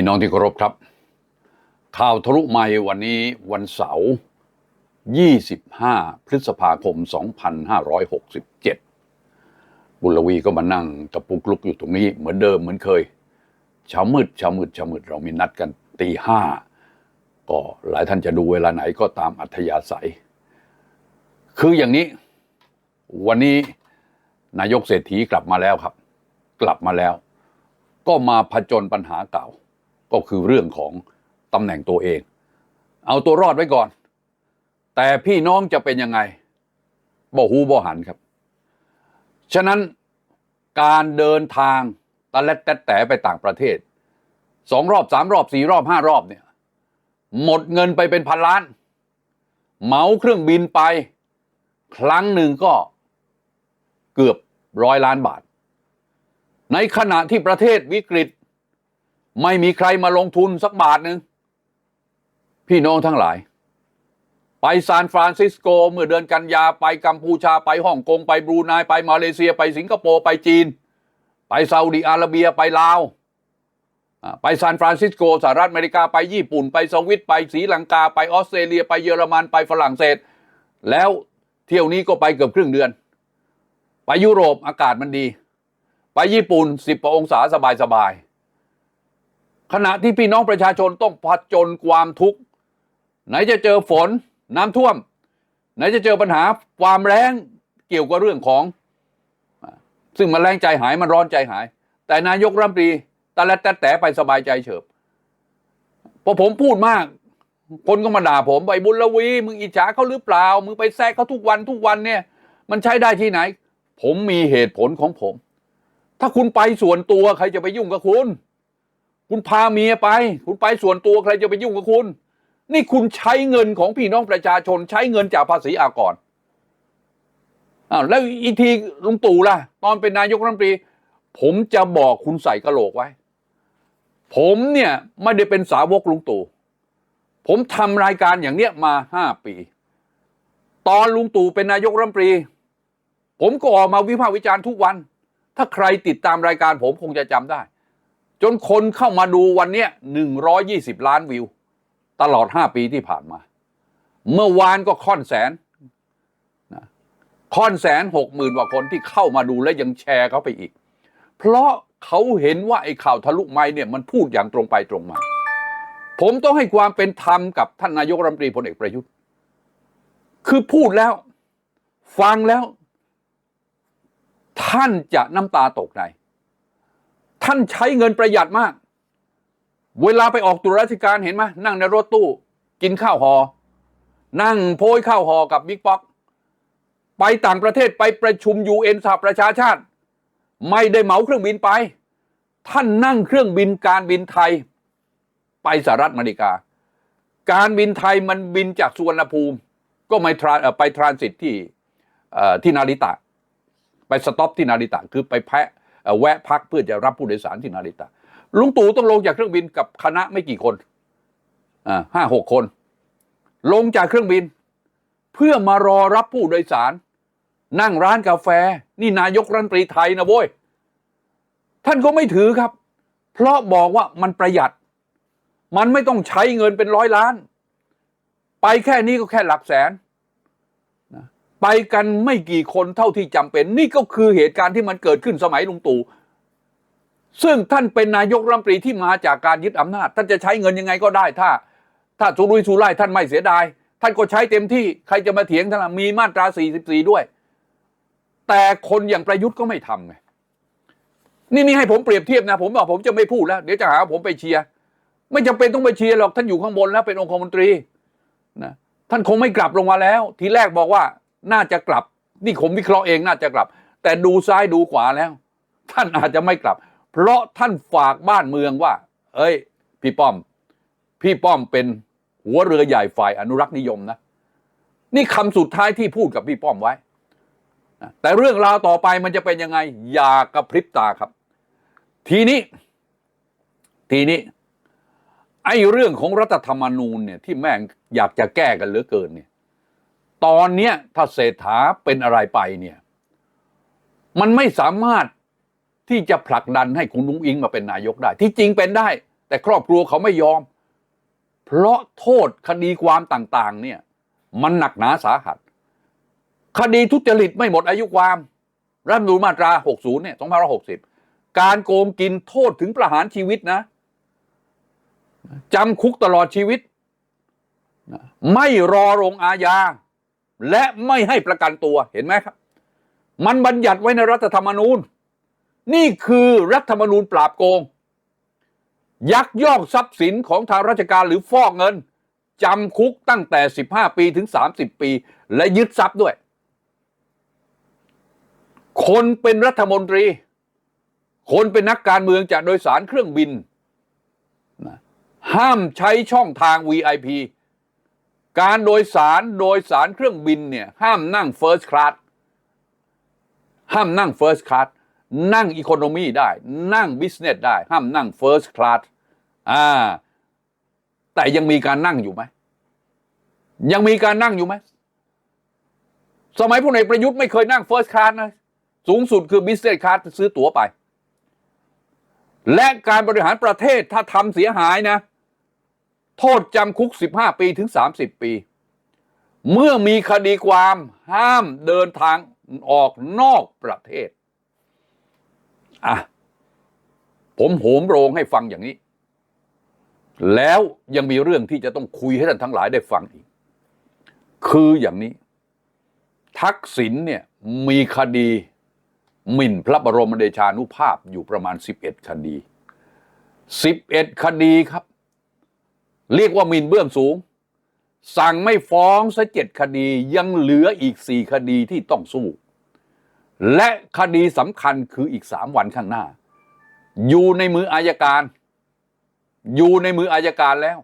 พี่น้องที่เคารพครับ ข่าวทะลุไมค์วันนี้วันเสาร์25 พฤษภาคม 2567 บุรวีก็มานั่งตะปุกลุกอยู่ตรงนี้เหมือนเดิมเหมือนเคยเช้ามืดเช้ามืดเช้ามืดเรามีนัดกันตีห้าก็หลายท่านจะดูเวลาไหนก็ตามอัธยาศัย คืออย่างนี้ วันนี้นายกเศรษฐีกลับมาแล้วครับ กลับมาแล้ว ก็มาผจญปัญหาเก่า ก็คือเรื่องของตำแหน่งตัวเอง เอาตัวรอดไว้ก่อน แต่พี่น้องจะเป็นยังไงบ่หูบ่หันครับ ฉะนั้นการเดินทางตะเล็ดแตะแต่ไปต่างประเทศสองรอบสามรอบสี่รอบห้ารอบเนี่ยหมดเงินไปเป็นพันล้าน เหมาเครื่องบินไป ครั้งหนึ่งก็เกือบร้อยล้านบาท ในขณะที่ประเทศวิกฤต ไม่มีใครมาลงทุนสักบาทหนึ่งพี่น้องทั้งหลาย ไปซานฟรานซิสโกเมื่อเดือนกันยาไปกัมพูชาไปฮ่องกงไปบรูไนไปมาเลเซีย ไปสิงคโปร์ไปจีน ไปซาอุดิอาระเบียไปลาวไปซานฟรานซิสโกสหรัฐอเมริกาไปญี่ปุ่น ไปสวิตไปศรีลังกา ไปออสเตรเลีย ไปเยอรมันไปฝรั่งเศส แล้วเที่ยวนี้ก็ไปเกือบครึ่งเดือน ไปยุโรปอากาศมันดี ไปญี่ปุ่นสิบองศาสบายสบาย ขณะที่พี่น้องประชาชนต้องผจญความทุกข์ไหนจะเจอฝนน้ำท่วม ไหนจะเจอปัญหาความแรงเกี่ยวกับเรื่องของ ซึ่งมันแรงใจหายมันร้อนใจหาย แต่นายกรัฐมนตรีตะและแต่แต่ไปสบายใจเฉิบพอผมพูดมาก คนก็มาด่าผมไปบุญละวี มึงอิจฉาเขาหรือเปล่า มึงไปแซะเขาทุกวันทุกวันเนี่ย มันใช้ได้ที่ไหน ผมมีเหตุผลของผม ถ้าคุณไปส่วนตัวใครจะไปยุ่งกับคุณ คุณพาเมียไป คุณไปส่วนตัวใครจะไปยุ่งกับคุณ นี่คุณใช้เงินของพี่น้องประชาชน ใช้เงินจากภาษีอากรอ้าวแล้วอีทีลุงตู่ล่ะ ตอนเป็นนายกรัฐมนตรี ผมจะบอกคุณใส่กระโหลกไว้ ผมเนี่ยไม่ได้เป็นสาวกลุงตู่ ผมทำรายการอย่างเนี้ยมาห้าปี ตอนลุงตู่เป็นนายกรัฐมนตรี ผมก็ออกมาวิพากษ์วิจารณ์ทุกวัน ถ้าใครติดตามรายการผมคงจะจำได้ จนคนเข้ามาดูวันเนี้ยหนึ่งร้อยี่สิบล้านวิว ตลอดห้าปีที่ผ่านมา เมื่อวานก็ค่อนแสนนะค่อนแสนหกหมื่นกว่าคนที่เข้ามาดูและยังแชร์เขาไปอีก เพราะเขาเห็นว่าไอ้ข่าวทะลุไม้เนี่ยมันพูดอย่างตรงไปตรงมา ผมต้องให้ความเป็นธรรมกับท่านนายกรัฐมนตรีพลเอกประยุทธ์ คือพูดแล้ว ฟังแล้ว ท่านจะน้ำตาตกใน ท่านใช้เงินประหยัดมาก เวลาไปออกตรวจราชการเห็นไหมนั่งในรถตู้ กินข้าวหอ นั่งโพยข้าวหอกับบิ๊กป๊อก ไปต่างประเทศไปประชุมยูเอ็นสหประชาชาติ ไม่ได้เหมาเครื่องบินไป ท่านนั่งเครื่องบินการบินไทย ไปสหรัฐอเมริกา การบินไทยมันบินจากสุวรรณภูมิ ก็ไม่ไปทรานสิตที่ที่นาริตะ ไปสต็อปที่นาริตะคือไปแพะ แวะพักเพื่อจะรับผู้โดยสารที่นาริตะ ลุงตู่ต้องลงจากเครื่องบินกับคณะไม่กี่คนห้าหกคน ลงจากเครื่องบิน เพื่อมารอรับผู้โดยสาร นั่งร้านกาแฟ นี่นายกรัฐมนตรีไทยนะโว้ย ท่านก็ไม่ถือครับ เพราะบอกว่ามันประหยัด มันไม่ต้องใช้เงินเป็นร้อยล้าน ไปแค่นี้ก็แค่หลักแสน ไปกันไม่กี่คนเท่าที่จำเป็น นี่ก็คือเหตุการณ์ที่มันเกิดขึ้นสมัยลุงตู่ซึ่งท่านเป็นนายกรัฐมนตรีที่มาจากการยึดอำนาจ ท่านจะใช้เงินยังไงก็ได้ถ้า ถ้าสุรุ่ยสุร่ายท่านไม่เสียดาย ท่านก็ใช้เต็มที่ใครจะมาเถียงท่านมีมาตรา 44 ด้วย แต่คนอย่างประยุทธ์ก็ไม่ทำไงนี่นี่ให้ผมเปรียบเทียบนะ ผมบอกผมจะไม่พูดแล้ว เดี๋ยวจะหาว่าผมไปเชียร์ไม่จำเป็นต้องไปเชียร์หรอกท่านอยู่ข้างบนแล้วเป็นองคมนตรีนะท่านคงไม่กลับลงมาแล้ว ทีแรกบอกว่า น่าจะกลับ นี่ผมวิเคราะห์เองน่าจะกลับ แต่ดูซ้ายดูขวาแล้ว ท่านอาจจะไม่กลับ เพราะท่านฝากบ้านเมืองว่า เอ้ย พี่ป้อม พี่ป้อมเป็นหัวเรือใหญ่ฝ่ายอนุรักษ์นิยมนะ นี่คำสุดท้ายที่พูดกับพี่ป้อมไว้ แต่เรื่องราวต่อไปมันจะเป็นยังไง อย่ากระพริบตาครับ ทีนี้ ทีนี้ ไอ้เรื่องของรัฐธรรมนูญเนี่ยที่แม่งอยากจะแก้กันเหลือเกินเนี่ย ตอนเนี้ยถ้าเศรษฐาเป็นอะไรไปเนี่ย มันไม่สามารถที่จะผลักดันให้คุณนุ้งอิงมาเป็นนายกได้ ที่จริงเป็นได้ แต่ครอบครัวเขาไม่ยอม เพราะโทษคดีความต่างๆ เนี่ย มันหนักหนาสาหัส คดีทุจริตไม่หมดอายุความรัฐมนูญมาตรา 60 เนี่ย 2560 การโกงกินโทษถึงประหารชีวิตนะจำคุกตลอดชีวิต ไม่รอลงอาญา และไม่ให้ประกันตัวเห็นไหมครับ มันบัญญัติไว้ในรัฐธรรมนูญ นี่คือรัฐธรรมนูญปราบโกง ยักยอกทรัพย์สินของทางราชการหรือฟอกเงินจำคุกตั้งแต่ 15 ปีถึง 30 ปี และยึดทรัพย์ด้วย คนเป็นรัฐมนตรี คนเป็นนักการเมืองจะโดยสารเครื่องบิน ห้ามใช้ช่องทาง VIP การโดยสารโดยสารเครื่องบินเนี่ยห้ามนั่ง First Class ห้ามนั่ง First Class นั่งอีโคโนมีได้ นั่ง Business ได้ ห้ามนั่ง First Class อ่าแต่ยังมีการนั่งอยู่ไหม ยังมีการนั่งอยู่ไหม สมัยพลเอกประยุทธ์ไม่เคยนั่ง First Class นะ สูงสุดคือ Business Class ซื้อตั๋วไป และการบริหารประเทศถ้าทำเสียหายนะ โทษจำคุก 15 ปีถึง 30 ปี เมื่อมีคดีความห้ามเดินทางออกนอกประเทศ อะ ผมโหมโรงให้ฟังอย่างนี้ แล้วยังมีเรื่องที่จะต้องคุยให้ท่านทั้งหลายได้ฟังอีก คืออย่างนี้ ทักษิณเนี่ยมีคดีหมิ่นพระบรมเดชานุภาพอยู่ประมาณ 11 คดี 11 คดีครับ เรียกว่ามินเบื้องสูง สั่งไม่ฟ้องซะเจ็ดคดียังเหลืออีกสี่คดีที่ต้องสู้ และคดีสำคัญคืออีกสามวันข้างหน้า อยู่ในมืออายการ อยู่ในมืออายการแล้ว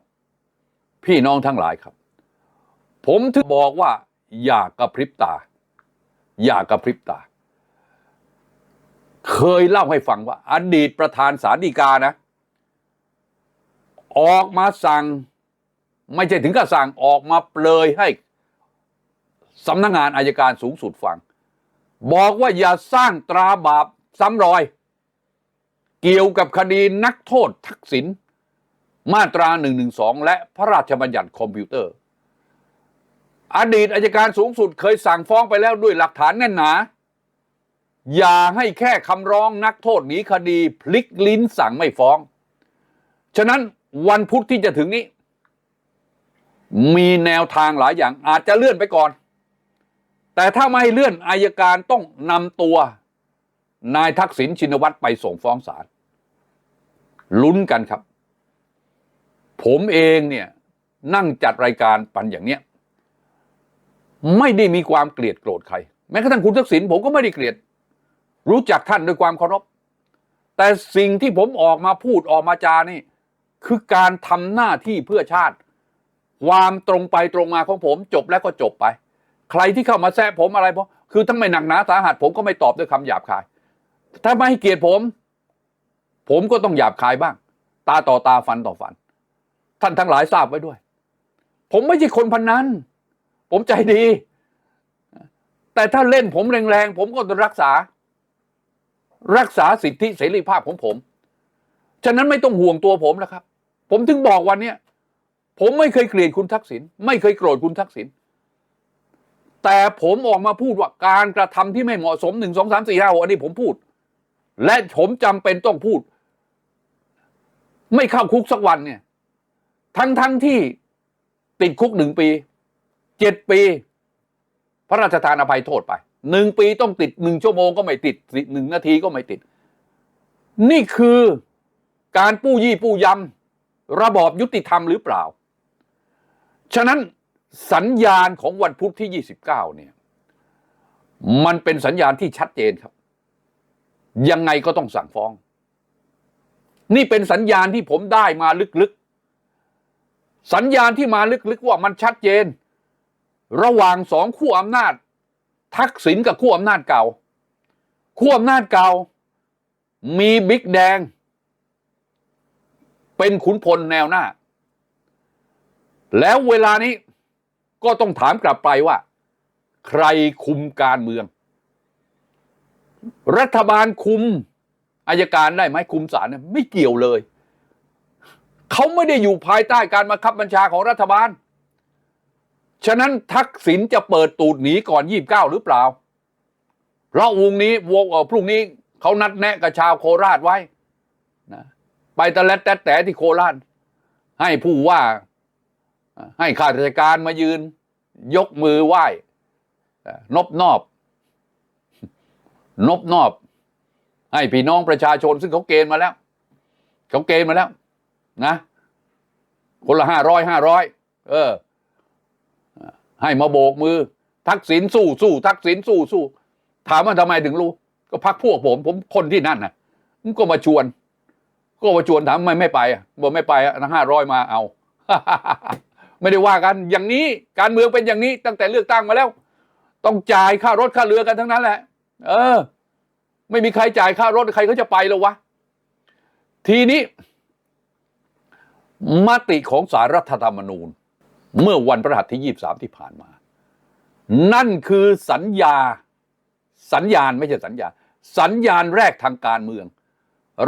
พี่น้องทั้งหลายครับ ผมถึงบอกว่า อย่ากระพริบตา อย่ากระพริบตา เคยเล่าให้ฟังว่า อดีตประธานสาลฎีกานะ ออกมาสั่ง ไม่ใช่ถึงกับสั่งออกมาเปลยให้สำนักงงานอายการสูงสุดฟัง บอกว่าอย่าสร้างตราบาปซ้ำรอย เกี่ยวกับคดีนักโทษทักษิณมาตรา1นึและพระราชบัญญัติคอมพิวเตอร์ อดีตอายการสูงสุดเคยสั่งฟ้องไปแล้วด้วยหลักฐานแน่นหนา อย่าให้แค่คำร้องนักโทษหนีคดีพลิกลิ้นสั่งไม่ฟ้อง ฉะนั้น วันพุธที่จะถึงนี้ มีแนวทางหลายอย่างอาจจะเลื่อนไปก่อน แต่ถ้าไม่ให้เลื่อนอายการต้องนำตัวนายทักษิณชินวัตรไปส่งฟ้องศาลลุ้นกันครับ ผมเองเนี่ยนั่งจัดรายการปันอย่างเนี้ย ไม่ได้มีความเกลียดโกรธใคร แม้กระทั่งคุณทักษิณผมก็ไม่ได้เกลียด รู้จักท่านด้วยความเคารพแต่สิ่งที่ผมออกมาพูดออกมาจานี่ คือการทำหน้าที่เพื่อชาติ ความตรงไปตรงมาของผมจบแล้วก็จบไป ใครที่เข้ามาแซะผมอะไรผมคือทั้งไม่หนักหนาสาหัสผมก็ไม่ตอบด้วยคำหยาบคาย ถ้าไม่ให้เกียรติผม ผมก็ต้องหยาบคายบ้าง ตาต่อตาฟันต่อฟัน ท่านทั้งหลายทราบไว้ด้วย ผมไม่ใช่คนพันนั้น ผมใจดี แต่ถ้าเล่นผมแรงๆผมก็รักษา รักษาสิทธิเสรีภาพของผม ฉะนั้นไม่ต้องห่วงตัวผมแล้วครับ ผมถึงบอกวันเนี้ยผมไม่เคยเกลียดคุณทักษิณไม่เคยโกรธคุณทักษิณแต่ผมออกมาพูดว่าการกระทำที่ไม่เหมาะสมหนึ่งสองสามสี่ห้าหกอันนี้ผมพูด และผมจำเป็นต้องพูด ไม่เข้าคุกสักวันเนี่ย ทั้งทั้งที่ติดคุกหนึ่งปีเจ็ดปี พระราชทานอภัยโทษไปหนึ่งปีต้องติดหนึ่งชั่วโมงก็ไม่ติดหนึ่งนาทีก็ไม่ติด นี่คือการปู้ยี่ปู้ยำ ระบอบยุติธรรมหรือเปล่า ฉะนั้นสัญญาณของวันพุธที่ 29 เนี่ย มันเป็นสัญญาณที่ชัดเจนครับ ยังไงก็ต้องสั่งฟ้อง นี่เป็นสัญญาณที่ผมได้มาลึกๆ สัญญาณที่มาลึกๆว่ามันชัดเจน ระหว่างสองขั้วอำนาจ ทักษิณกับขั้วอำนาจเก่าขั้วอำนาจเก่า มีบิ๊กแดง เป็นขุนพลแนวหน้า แล้วเวลานี้ก็ต้องถามกลับไปว่า ใครคุมการเมือง รัฐบาลคุมอายการได้ไหมคุมศาลเนี่ยไม่เกี่ยวเลย เขาไม่ได้อยู่ภายใต้การบังคับบัญชาของรัฐบาล ฉะนั้นทักษิณจะเปิดตูดหนีก่อนยี่บเก้าหรือเปล่าเพราะวงนี้วงเออพรุ่งนี้เขานัดแนะกับชาวโคราชไว้ ไปตะแลดแตะแต่ที่โคราชให้ผู้ว่า ให้ข้าราชการมายืน ยกมือไหว้เอ่อนบนอบ นบนอบ ให้พี่น้องประชาชน ซึ่งเขาเกณฑ์มาแล้ว เขาเกณฑ์มาแล้ว นะ คนละห้าร้อยห้าร้อยเออ ให้มาโบกมือ ทักษิณสู้สู้ทักษิณสู้สู้ถามว่าทำไมถึงรู้ ก็พักพวกผม ผมคนที่นั่นนะมันก็มาชวน ก็มาชวนถามไม่ไม่ไปอะบอกไม่ไปอะห้าร้อยมาเอา ไม่ได้ว่ากันอย่างนี้การเมืองเป็นอย่างนี้ตั้งแต่เลือกตั้งมาแล้ว ต้องจ่ายค่ารถค่าเรือกันทั้งนั้นแหละ เออ ไม่มีใครจ่ายค่ารถใครเขาจะไปแล้ววะทีนี้มติของสารรัฐธรรมนูญ เมื่อวันพฤหัสที่ 23 ที่ผ่านมา นั่นคือสัญญาสัญญาณไม่ใช่สัญญา สัญญาณแรกทางการเมือง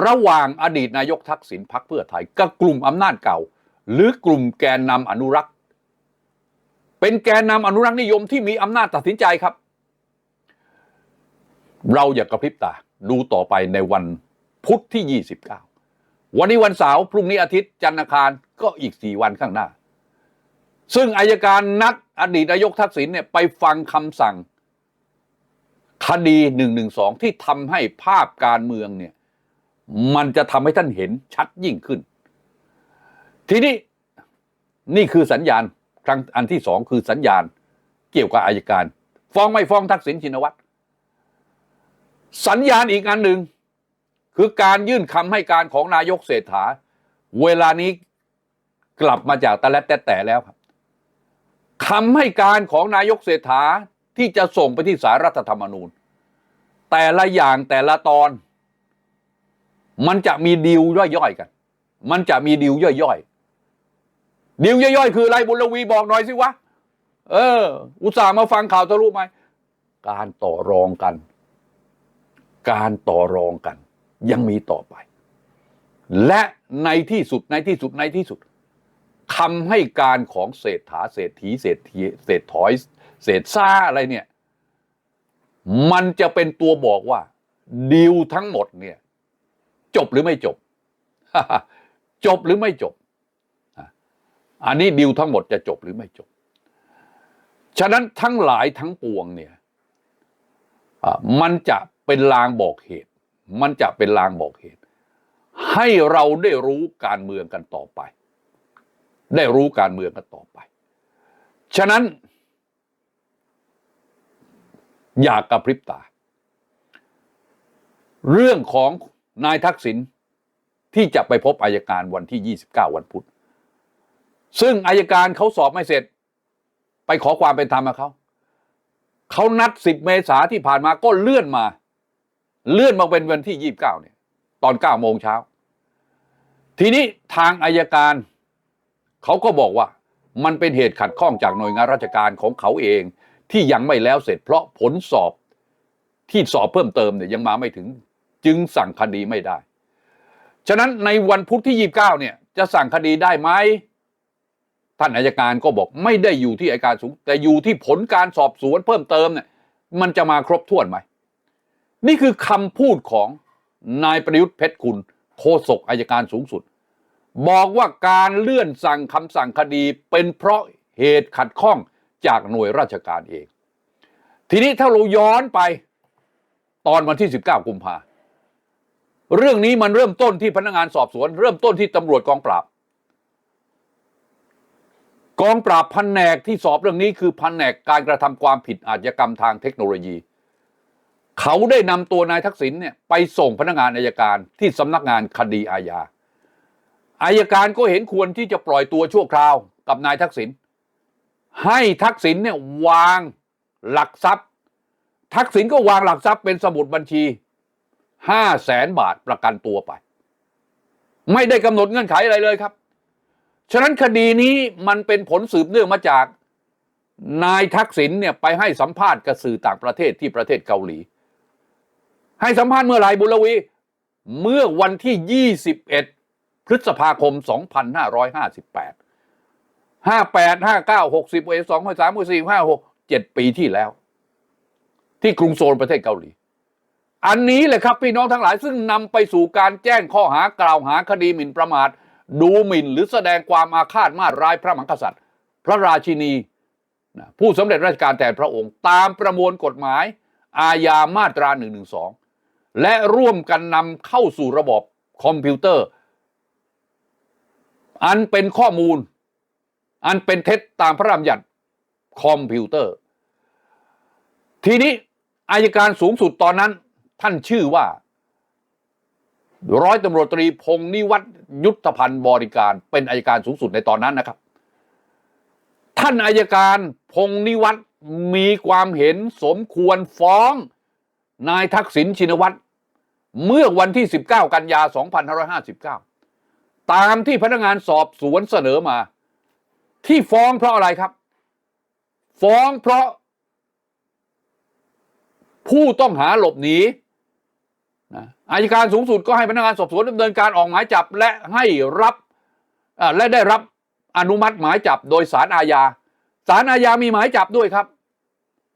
ระหว่างอดีตนายกทักษิณพักเพื่อไทยกับกลุ่มอำนาจเก่า หรือกลุ่มแกนนำอนุรักษ์ เป็นแกนนำอนุรักษ์นิยมที่มีอำนาจตัดสินใจครับ เราอย่ากระพริบตาดูต่อไปในวันพุธที่ 29 วันนี้วันเสาร์พรุ่งนี้อาทิตย์จันทร์อังคารก็อีก 4 วันข้างหน้า ซึ่งอายการนัดอดีตนายกทักษิณเนี่ยไปฟังคำสั่งคดี1นึที่ทำให้ภาพการเมืองเนี่ย มันจะทำให้ท่านเห็นชัดยิ่งขึ้น ทีนี้นี่คือสัญญาณครั้งอันที่สองคือสัญญาณเกี่ยวกับอายการ ฟ้องไม่ฟ้องทักษิณชินวัตรสัญญาณอีกอันหนึ่ง คือการยื่นคำให้การของนายกเศรษฐา เวลานี้กลับมาจากตะแลดแต่แต่แล้วครับคำให้การของนายกเศรษฐาที่จะส่งไปที่สารรัฐธรรมนูญ แต่ละอย่างแต่ละตอน มันจะมีดีลย่อยๆกัน มันจะมีดีลย่อยๆดีลย่อยๆ คืออะไรบุญลวีบอกหน่อยสิวะ เออ อุตส่าห์มาฟังข่าวทะลุไหม การต่อรองกัน การต่อรองกัน ยังมีต่อไป และในที่สุดในที่สุดในที่สุดคำให้การของเศรษฐาเศรษฐีเศรษฐีเศรษถอยเศรษซ่าอะไรเนี่ย มันจะเป็นตัวบอกว่าดีลทั้งหมดเนี่ย จบหรือไม่จบ จบหรือไม่จบ อันนี้ดีลทั้งหมดจะจบหรือไม่จบ ฉะนั้นทั้งหลายทั้งปวงเนี่ยมันจะเป็นลางบอกเหตุ มันจะเป็นลางบอกเหตุ ให้เราได้รู้การเมืองกันต่อไป ได้รู้การเมืองกันต่อไป ฉะนั้น อย่ากระพริบตา เรื่องของ นายทักษิณที่จะไปพบอายการวันที่ 29 วันพุธ ซึ่งอายการเขาสอบไม่เสร็จ ไปขอความเป็นธรรมกับเขา เขานัด 10 เมษาที่ผ่านมาก็เลื่อนมา เลื่อนมาเป็นวันที่ 29 เนี่ย ตอน 9 โมงเช้า ทีนี้ทางอายการ เขาก็บอกว่ามันเป็นเหตุขัดข้องจากหน่วยงานราชการของเขาเองที่ยังไม่แล้วเสร็จเพราะผลสอบที่สอบเพิ่มเติมเนี่ยยังมาไม่ถึง จึงสั่งคดีไม่ได้ ฉะนั้นในวันพุธที่ 29 เนี่ย จะสั่งคดีได้ไหมท่านอายการก็บอกไม่ได้อยู่ที่อายการสูง แต่อยู่ที่ผลการสอบสวนเพิ่มเติมเนี่ยมันจะมาครบถ้วนไหม นี่คือคำพูดของนายประยุทธ์เพชรคุณโฆษกอายการสูงสุด บอกว่าการเลื่อนสั่งคำสั่งคดีเป็นเพราะเหตุขัดข้องจากหน่วยราชการเอง ทีนี้ถ้าเราย้อนไปตอนวันที่ 19 กุมภา เรื่องนี้มันเริ่มต้นที่พนักงานสอบสวน เริ่มต้นที่ตำรวจกองปราบ กองปราบแผนกที่สอบเรื่องนี้คือแผนกการกระทำความผิดอาชญากรรมทางเทคโนโลยี เขาได้นำตัวนายทักษิณเนี่ยไปส่งพนักงานอายการที่สำนักงานคดีอาญาอายการก็เห็นควรที่จะปล่อยตัวชั่วคราวกับนายทักษิณให้ทักษิณเนี่ยวางหลักทรัพย์ ทักษิณก็วางหลักทรัพย์เป็นสมุดบัญชี ห้าแสนบาทประกันตัวไป ไม่ได้กำหนดเงื่อนไขอะไรเลยครับ ฉะนั้นคดีนี้มันเป็นผลสืบเนื่องมาจากนายทักษิณเนี่ยไปให้สัมภาษณ์กับสื่อต่างประเทศที่ประเทศเกาหลี ให้สัมภาษณ์เมื่อไหร่บุรวี เมื่อวันที่ 21พพฤษภาคม 2558 58 59 60 62 63 64 56 7 ปีที่แล้ว ที่กรุงโซลประเทศเกาหลี อันนี้เลยครับพี่น้องทั้งหลายซึ่งนำไปสู่การแจ้งข้อหากล่าวหาคดีหมิ่นประมาท ดูหมิ่นหรือแสดงความอาฆาตมาร้ายพระมหากษัตริย์ พระราชินี ผู้สำเร็จราชการแทนพระองค์ ตามประมวลกฎหมาย อาญามาตรา 112 และร่วมกันนำเข้าสู่ระบบคอมพิวเตอร์ อันเป็นข้อมูล อันเป็นเท็จตามพระราชบัญญัติคอมพิวเตอร์ ทีนี้อายการสูงสุดตอนนั้น ท่านชื่อว่า ร้อยตำรวจตรีพงนิวัฒน์ยุทธพันธ์บริการ เป็นอายการสูงสุดในตอนนั้นนะครับ ท่านอายการพงนิวัฒน์มีความเห็นสมควรฟ้อง นายทักษิณชินวัตรเมื่อวันที่ 19 กันยา 2559 ตามที่พนักงานสอบสวนเสนอมา ที่ฟ้องเพราะอะไรครับ ฟ้องเพราะ ผู้ต้องหาหลบหนี อายการสูงสุดก็ให้พนักงานสอบสวนดำเนินการออกหมายจับและให้รับและได้รับอนุมัติหมายจับโดยสารอาญาสารอาญามีหมายจับด้วยครับ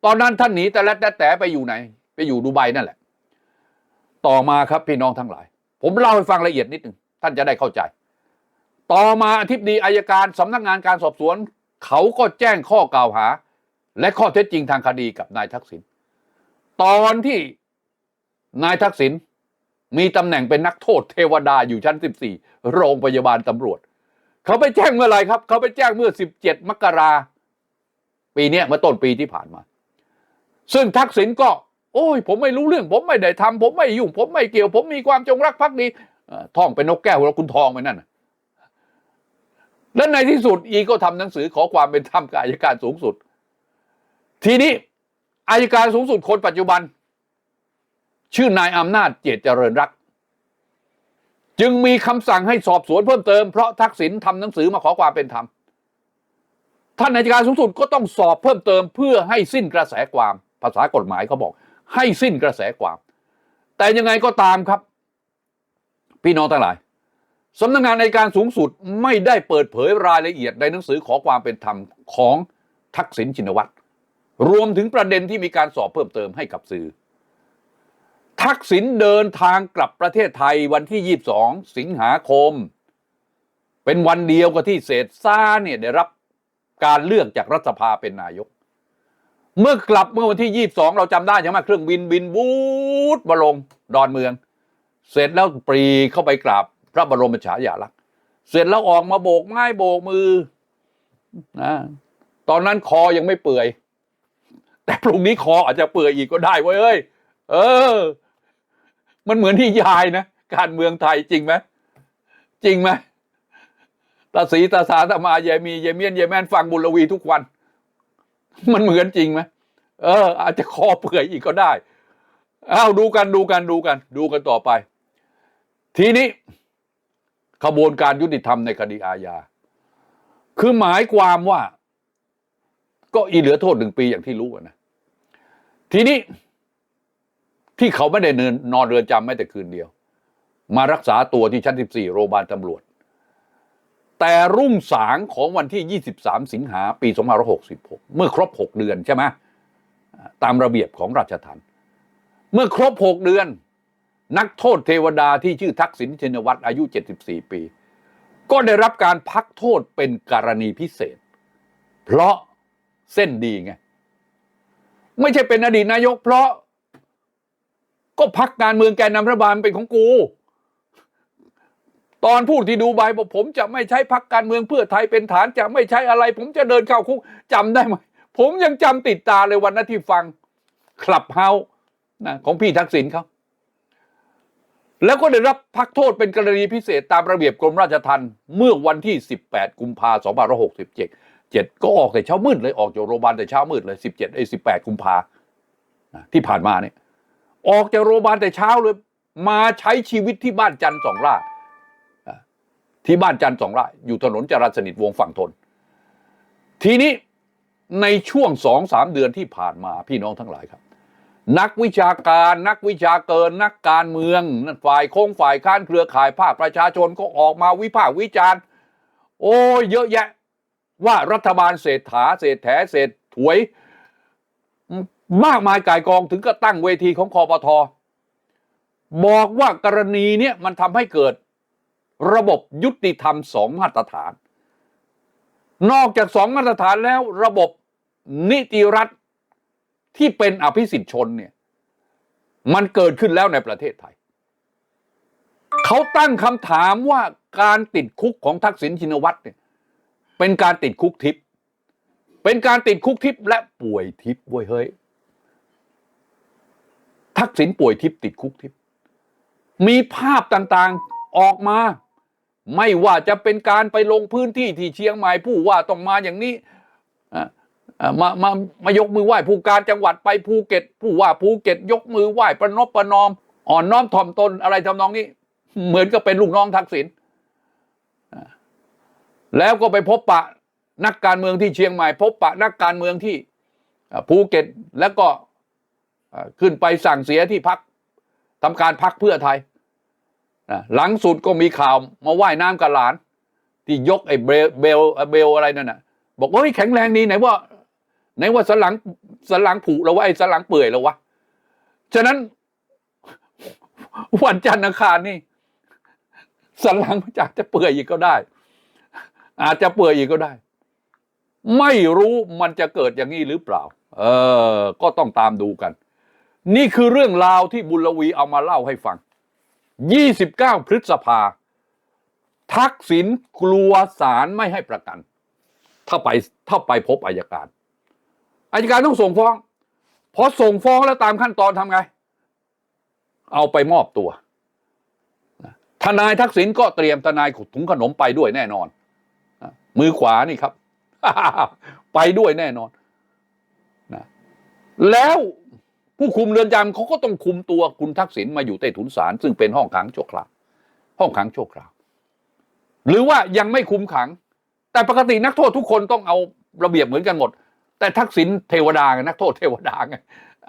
ตอนนั้นท่านหนีแต่และแต่แต่ไปอยู่ไหน ไปอยู่ดูไบนั่นแหละ ต่อมาครับพี่น้องทั้งหลาย ผมเล่าให้ฟังละเอียดนิดหนึ่งท่านจะได้เข้าใจ ต่อมาอธิบดีอายการสำนักงานการสอบสวน เขาก็แจ้งข้อกล่าวหา และข้อเท็จจริงทางคดีกับนายทักษิณตอนที่นายทักษิณ มีตำแหน่งเป็นนักโทษเทวดาอยู่ชั้น 14 โรงพยาบาลตำรวจ เขาไปแจ้งเมื่อไรครับ เขาไปแจ้งเมื่อ 17 มกราปีนี้เมื่อต้นปีที่ผ่านมา ซึ่งทักษิณก็ โอ้ย ผมไม่รู้เรื่อง ผมไม่ได้ทำผมไม่ยุ่ง ผมไม่เกี่ยว ผมมีความจงรักภักดีท่องเป็นนกแก้วแล้วคุณทองไปนั่นและในที่สุดอีก็ทำหนังสือขอความเป็นธรรมกับอายการสูงสุด ทีนี้อายการสูงสุดคนปัจจุบัน ชื่อนายอำนาจเจตเจริญรัก จึงมีคำสั่งให้สอบสวนเพิ่มเติมเพราะทักษิณทำหนังสือมาขอความเป็นธรรมท่านอัยการสูงสุดก็ต้องสอบเพิ่มเติมเพื่อให้สิ้นกระแสความภาษากฎหมายเขาบอก ให้สิ้นกระแสความ แต่ยังไงก็ตามครับ พี่น้องทั้งหลายสำนักงานในการสูงสุดไม่ได้เปิดเผยรายละเอียดในหนังสือขอความเป็นธรรมของทักษิณชินวัตรรวมถึงประเด็นที่มีการสอบเพิ่มเติมให้กับสื่อ ทักษิณเดินทางกลับประเทศไทยวันที่ 22 สิงหาคม เป็นวันเดียวกับที่เศรษฐาเนี่ยได้รับการเลือกจากรัฐสภาเป็นนายก เมื่อกลับเมื่อวันที่ 22 เราจำได้ใช่ไหมเครื่องบินบินวูดมาลงดอนเมือง เสร็จแล้วปรีเข้าไปกราบพระบรมฉายาลักษณ์เสร็จแล้วออกมาโบกไม้โบกมือนะตอนนั้นคอยังไม่เปื่อย แต่พรุ่งนี้คออาจจะเปื่อยอีกก็ได้เว้ย เอ้ยเออ มันเหมือนที่ยายนะ การเมืองไทยจริงไหมจริงไหมตาสีตาสาตามายายมียายเมียนยายแมนฟังบุญลวีทุกวัน มันเหมือนจริงไหมเออ อาจจะคอเปื่อยอีกก็ได้อ้าวดูกันดูกันดูกัน ดูกันต่อไป ทีนี้ขบวนการยุติธรรมในคดีอาญา คือหมายความว่า ก็อีเหลือโทษหนึ่งปีอย่างที่รู้นะ ทีนี้ ที่เขาไม่ได้เนินนอนเรือนจำแม้แต่คืนเดียว มารักษาตัวที่ชั้น 14 โรงพยาบาลตำรวจ แต่รุ่งสางของวันที่ 23 สิงหาปี 2566 เมื่อครบ 6 เดือนใช่ไหมตามระเบียบของราชทัณฑ์เมื่อครบ 6 เดือน นักโทษเทวดาที่ชื่อทักษิณชินวัตรอายุ 74 ปี ก็ได้รับการพักโทษเป็นกรณีพิเศษ เพราะเส้นดีไง ไม่ใช่เป็นอดีตนายกเพราะ ก็พักการเมืองแกนนำรัฐบาลเป็นของกู ตอนพูดที่ดูใบบอกผมจะไม่ใช้พักการเมืองเพื่อไทยเป็นฐานจะไม่ใช้อะไร ผมจะเดินเข้าคุกจำได้ไหมผมยังจำติดตาเลยวันนั้นที่ฟังคลับเฮาส์นะของพี่ทักษิณเขาแล้วก็ได้รับพักโทษเป็นกรณีพิเศษตามระเบียบกรมราชทัณฑ์เมื่อวันที่ 18 กุมภาพันธ์2567 7 ก็ออกแต่เช้ามืดเลยออกจากโรงพยาบาลแต่เช้ามืดเลย 17ไอ้18 กุมภานะที่ผ่านมาเนี่ย ออกจากโรงพยาบาลแต่เช้าเลย มาใช้ชีวิตที่บ้านจันทร์สองล่าอ่ที่บ้านจันทร์สองล่าอยู่ถนนจรัญสนิทวงฝั่งทน ทีนี้ในช่วงสองสามเดือนที่ผ่านมาพี่น้องทั้งหลายครับ นักวิชาการนักวิชาเกิน นักการเมืองฝ่ายโค้งฝ่ายค้านเครือข่ายภาคประชาชนก็ออกมาวิพากษ์วิจารณ์ โอ้เยอะแยะ ว่ารัฐบาลเศรษฐาเศรษแถเศรษถวย มากมายกายกองถึงก็ตั้งเวทีของคอปทอบอกว่ากรณีเนี้ยมันทำให้เกิดระบบยุติธรรมสองมาตรฐาน นอกจากสองมาตรฐานแล้วระบบนิติรัฐที่เป็นอภิสิทธิชนเนี่ยมันเกิดขึ้นแล้วในประเทศไทย เขาตั้งคำถามว่าการติดคุกของทักษิณชินวัตรเนี่ยเป็นการติดคุกทิพย์เป็นการติดคุกทิพย์และป่วยทิพย์เว้ยเฮ้ย ทักษิณป่วยทิพย์ติดคุกทิพย์มีภาพต่างๆออกมา ไม่ว่าจะเป็นการไปลงพื้นที่ที่เชียงใหม่ผู้ว่าต้องมาอย่างนี้อะอะมามามายกมือไหว้ผู้การจังหวัดไปภูเก็ต ผู้ว่าภูเก็ต ยกมือไหว้ประนบประนอม อ่อนน้อมถ่อมตนอะไรทำนองนี้ เหมือนกับเป็นลูกน้องทักษิณอะแล้วก็ไปพบปะนักการเมืองที่เชียงใหม่ พบปะนักการเมืองที่ภูเก็ตแล้วก็ ขึ้นไปสั่งเสียที่พักทำการพักเพื่อไทย หลังสุดก็มีข่าวมาว่ายน้ำกับหลาน ที่ยกไอ้เบลเบลเบลอะไรนั่นน่ะบอกว่าเฮ้ยแข็งแรงดีไหนว่าไหนว่าสลังสลังผุแล้ววะไอ้สลังเปื่อยแล้ววะฉะนั้นวันจันทร์อังคารนี่สลังมันอาจจะเปื่อยอีกก็ได้ อาจจะเปื่อยอีกก็ได้ ไม่รู้มันจะเกิดอย่างนี้หรือเปล่า เออ ก็ต้องตามดูกัน นี่คือเรื่องราวที่บุญลวีเอามาเล่าให้ฟัง 29 พฤษภา ทักษิณกลัวศาลไม่ให้ประกัน ถ้าไปถ้าไปพบอายการ อายการต้องส่งฟ้อง พอส่งฟ้องแล้วตามขั้นตอนทำไง เอาไปมอบตัว ทนายทักษิณก็เตรียมทนายถุงขนมไปด้วยแน่นอน มือขวานี่ครับ ไปด้วยแน่นอนนะแล้ว ผู้คุมเรือนจำเขาก็ต้องคุมตัวคุณทักษิณมาอยู่ใต้ถุนศาลซึ่งเป็นห้องขังชั่วคราวห้องขังชั่วคราว หรือว่ายังไม่คุมขัง แต่ปกตินักโทษทุกคนต้องเอาระเบียบเหมือนกันหมด แต่ทักษิณเทวดาไงนักโทษเทวดาไง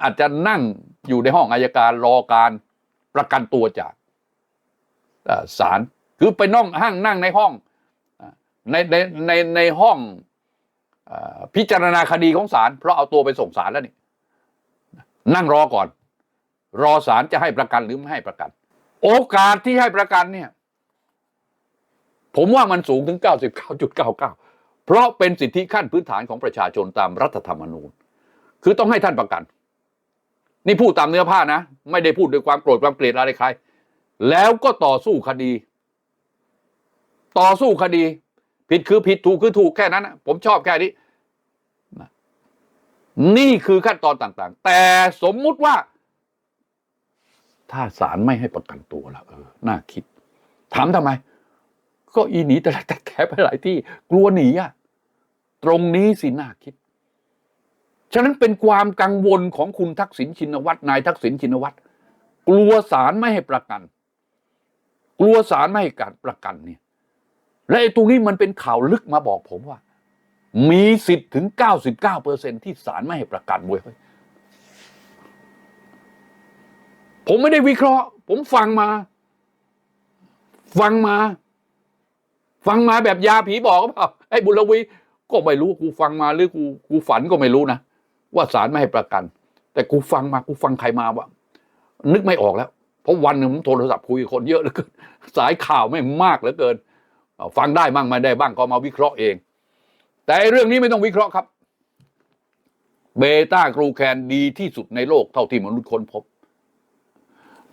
อาจจะนั่งอยู่ในห้องอายการรอการประกันตัวจากศาลคือไปนั่งห้างนั่งในห้องในในในในห้องอพิจารณาคดีของศาลเพราะเอาตัวไปส่งศาลแล้วนี่ นั่งรอก่อน รอศาลจะให้ประกันหรือไม่ให้ประกัน โอกาสที่ให้ประกันเนี่ย ผมว่ามันสูงถึง 99.99 เพราะเป็นสิทธิขั้นพื้นฐานของประชาชนตามรัฐธรรมนูญ คือต้องให้ท่านประกัน นี่พูดตามเนื้อผ้านะ ไม่ได้พูดด้วยความโกรธความเกลียดอะไรใคร แล้วก็ต่อสู้คดี ต่อสู้คดี ผิดคือผิดถูกคือถูกแค่นั้นนะผมชอบแค่นี้ นี่คือขั้นตอนต่างๆ แต่สมมุติว่า ถ้าศาลไม่ให้ประกันตัวละเออ น่าคิด ถามทำไม ก็อีหนีแต่ละแต่แถไปหลายที่ กลัวหนีอะตรงนี้สิน่าคิด ฉะนั้นเป็นความกังวลของคุณทักษิณชินวัตรนายทักษิณชินวัตรกลัวศาลไม่ให้ประกัน กลัวศาลไม่ให้การประกันเนี่ย และไอ้ตรงนี้มันเป็นข่าวลึกมาบอกผมว่า มีสิทธิ์ถึง 99เปอร์เซ็นที่ศาลไม่ให้ประกันเว้ยเฮ้ยผมไม่ได้วิเคราะห์ ผมฟังมา ฟังมา ฟังมาแบบยาผีบอกก็เปล่าไอ้บุญลวีก็ไม่รู้กูฟังมาหรือกูกูฝันก็ไม่รู้นะว่าศาลไม่ให้ประกัน แต่กูฟังมากูฟังใครมาว่านึกไม่ออกแล้ว เพราะวันหนึ่งผมโทรศัพท์คุยกับคนเยอะเหลือเกินสายข่าวไม่มากเหลือเกิน ฟังได้บ้างไม่ได้บ้างก็มาวิเคราะห์เอง แต่เรื่องนี้ไม่ต้องวิเคราะห์ครับ เบต้ากรูแคนดีที่สุดในโลกเท่าที่มนุษย์ค้นพบ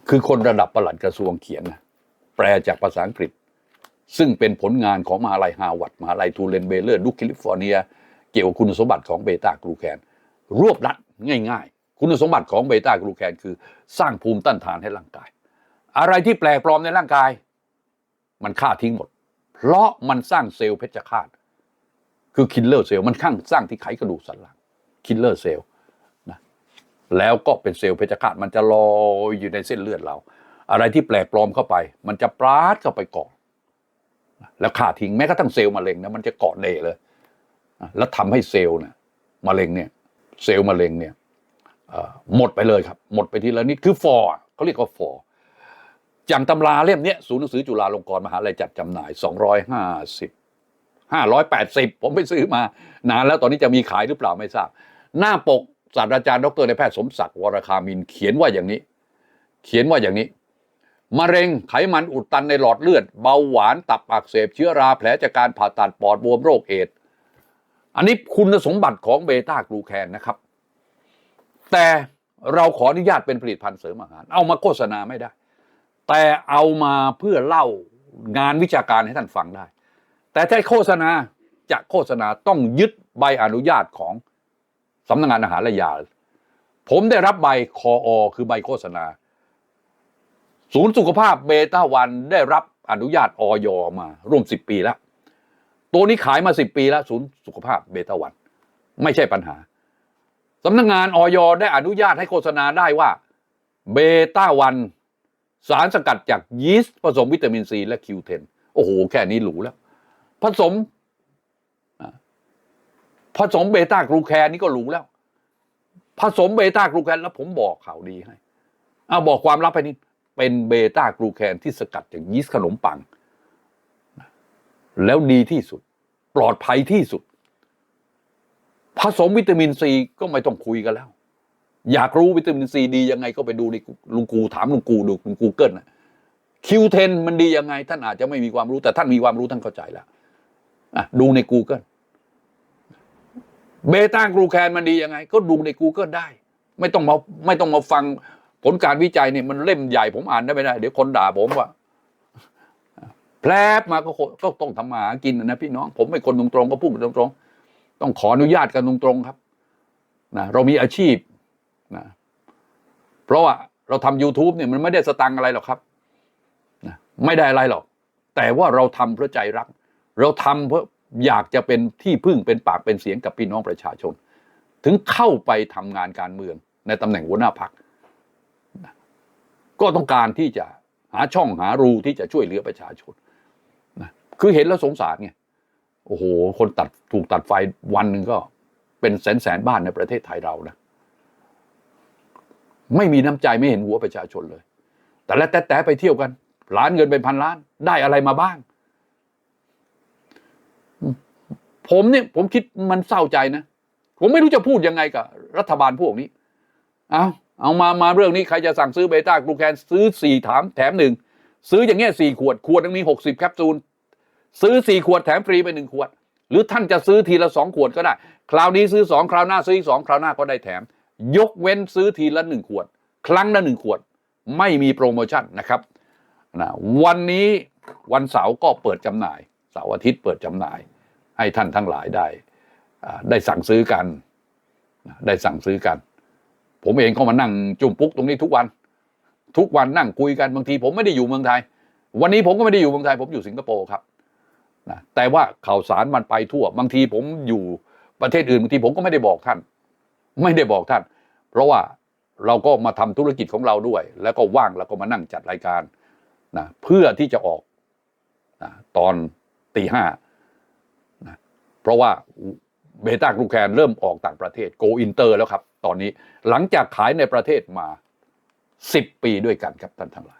คือคนระดับประหลัดกระทรวงเขียนนะแปลจากภาษาอังกฤษ ซึ่งเป็นผลงานของมหาลัยฮาวาร์ดมหาลัยทูเลนเบเลอร์ดุคแคลิฟอร์เนีย เกี่ยวกับคุณสมบัติของเบต้ากรูแคนรวบรัดง่าย ๆ คุณสมบัติของเบต้ากรูแคนคือ สร้างภูมิต้านทานให้ร่างกาย อะไรที่แปลกปลอมในร่างกาย มันฆ่าทิ้งหมด เพราะมันสร้างเซลล์เพชฌฆาต คือคิลเลอร์เซลล์มันข้างสร้างที่ไขกระดูกสันหลังคิลเลอร์เซลล์นะแล้วก็เป็นเซลล์เพชฌฆาตมันจะลอยอยู่ในเส้นเลือดเรา อะไรที่แปลกปลอมเข้าไป มันจะปราดเข้าไปเกาะแล้วฆ่าทิ้งแม้กระทั่งเซลล์มะเร็งนะมันจะเกาะเนเลย แล้วทำให้เซลล์เนี่ยมะเร็งเนี่ยเซลล์มะเร็งเนี่ยหมดไปเลยครับ หมดไปทีละนิดคือฟอร์เขาเรียกว่าฟอร์อย่างตำราเล่มนี้ศูนย์หนังสือจุฬาลงกรณ์มหาลัยจัดจำหน่าย 250 580 ผมไปซื้อมา นานแล้วตอนนี้จะมีขายหรือเปล่าไม่ทราบ หน้าปกศาสตราจารย์ดรในายแพทย์สมศักดิ์วรคามินเขียนว่าอย่างนี้ เขียนว่าอย่างนี้มะเร็งไขมันอุดตันในหลอดเลือด เบาหวานตับอักเสบเชื้อราแผลจากการผ่าตัดปอดบวมโรคเอดสอันนี้คุณสมบัติของเบต้ากลูแคนนะครับ แต่เราขออนุญาตเป็นผลิตภัณฑ์เสริมอาหาร เอามาโฆษณาไม่ได้ แต่เอามาเพื่อเล่างานวิชาการให้ท่านฟังได้ แต่ถ้าโฆษณาจะโฆษณาต้องยึดใบอนุญาตของสำนักงานอาหารและยา ผมได้รับใบคออคือใบโฆษณา ศูนย์สุขภาพเบต้าวันได้รับอนุญาตออยมาร่วม10ปีแล้ว ตัวนี้ขายมา10ปีแล้ว ศูนย์สุขภาพเบต้าวัน ไม่ใช่ปัญหาสำนักงานออยได้อนุญาตให้โฆษณาได้ว่าเบต้าวันสารสกัดจากยีสต์ผสมวิตามินซีและคิวเทนโอ้โห แค่นี้หรูแล้ว ผสมผสมเบต้ากลูแคนนี่ก็หรูแล้ว ผสมเบต้ากลูแคนแล้วผมบอกข่าวดีให้เอาบอกความลับไปนิดเป็นเบต้ากลูแคนที่สกัดจากยีสต์ขนมปัง แล้วดีที่สุด ปลอดภัยที่สุด ผสมวิตามินซีก็ไม่ต้องคุยกันแล้ว อยากรู้วิตามินซีดียังไงก็ไปดูในลุงกูถามลุงกูดูลุงกูเกิลนะคิวเทนมันดียังไง ท่านอาจจะไม่มีความรู้แต่ท่านมีความรู้ท่านเข้าใจแล้ว ดูใน Google เบต้ากลูแคนมันดียังไง ก็ดูใน Google ได้ ไม่ต้องมาไม่ต้องมาฟังผลการวิจัยเนี่ยมันเล่มใหญ่ผมอ่านได้ไม่ได้ เดี๋ยวคนด่าผมว่าแพรบมาก็ก็ต้องทำมาหากินนะพี่น้อง ผมไม่คนตรงๆก็พูดตรงๆต้องขออนุญาตกันตรงๆครับนะเรามีอาชีพนะเพราะว่าเราทำ YouTube เนี่ยมันไม่ได้สตังอะไรหรอกครับนะไม่ได้อะไรหรอก แต่ว่าเราทำเพราะใจรัก เราทำเพราะอยากจะเป็นที่พึ่งเป็นปากเป็นเสียงกับพี่น้องประชาชน ถึงเข้าไปทำงานการเมืองในตำแหน่งหัวหน้าพัก ก็ต้องการที่จะหาช่องหารูที่จะช่วยเหลือประชาชนนะคือเห็นแล้วสงสารไงโอ้โห คนตัดถูกตัดไฟวันหนึ่งก็เป็นแสนแสนบ้านในประเทศไทยเรานะ ไม่มีน้ำใจไม่เห็นหัวประชาชนเลย แต่และแต่แต่ไปเที่ยวกันล้านเงินเป็นพันล้านได้อะไรมาบ้าง ผมเนี่ยผมคิดมันเศร้าใจนะ ผมไม่รู้จะพูดยังไงกับ รัฐบาลพวกนี้ เอาเอามามาเรื่องนี้ใครจะสั่งซื้อเบต้ากลูแคนซื้อสี่ถามแถมหนึ่งซื้ออย่างเงี้ยสี่ขวด ขวดนึงมีหกสิบแคปซูล ซื้อสี่ขวดแถมฟรีไปหนึ่งขวด หรือท่านจะซื้อทีละสองขวดก็ได้ คราวนี้ซื้อสองคราวหน้าซื้ออีกสองคราวหน้าก็ได้แถม ยกเว้นซื้อทีละหนึ่งขวด ครั้งละหนึ่งขวด ไม่มีโปรโมชั่นนะครับนะวันนี้วันเสาร์ก็เปิดจำหน่ายเสาร์อาทิตย์เปิดจำหน่าย ให้ท่านทั้งหลายได้ได้สั่งซื้อกัน ได้สั่งซื้อกัน ผมเองก็มานั่งจุ่มปุ๊กตรงนี้ทุกวัน ทุกวันนั่งคุยกันบางที ผมไม่ได้อยู่เมืองไทย วันนี้ผมก็ไม่ได้อยู่เมืองไทย ผมอยู่สิงคโปร์ครับนะแต่ว่าข่าวสารมันไปทั่ว บางทีผมอยู่ประเทศอื่นบางทีผมก็ไม่ได้บอกท่าน ไม่ได้บอกท่าน เพราะว่าเราก็มาทำธุรกิจของเราด้วย แล้วก็ว่างแล้วก็มานั่งจัดรายการนะเพื่อที่จะออกนะตอนตีห้า เพราะว่าเบต้ากลูแคนเริ่มออกต่างประเทศโกอินเตอร์แล้วครับ ตอนนี้หลังจากขายในประเทศมาสิบปีด้วยกันครับท่านทั้งหลาย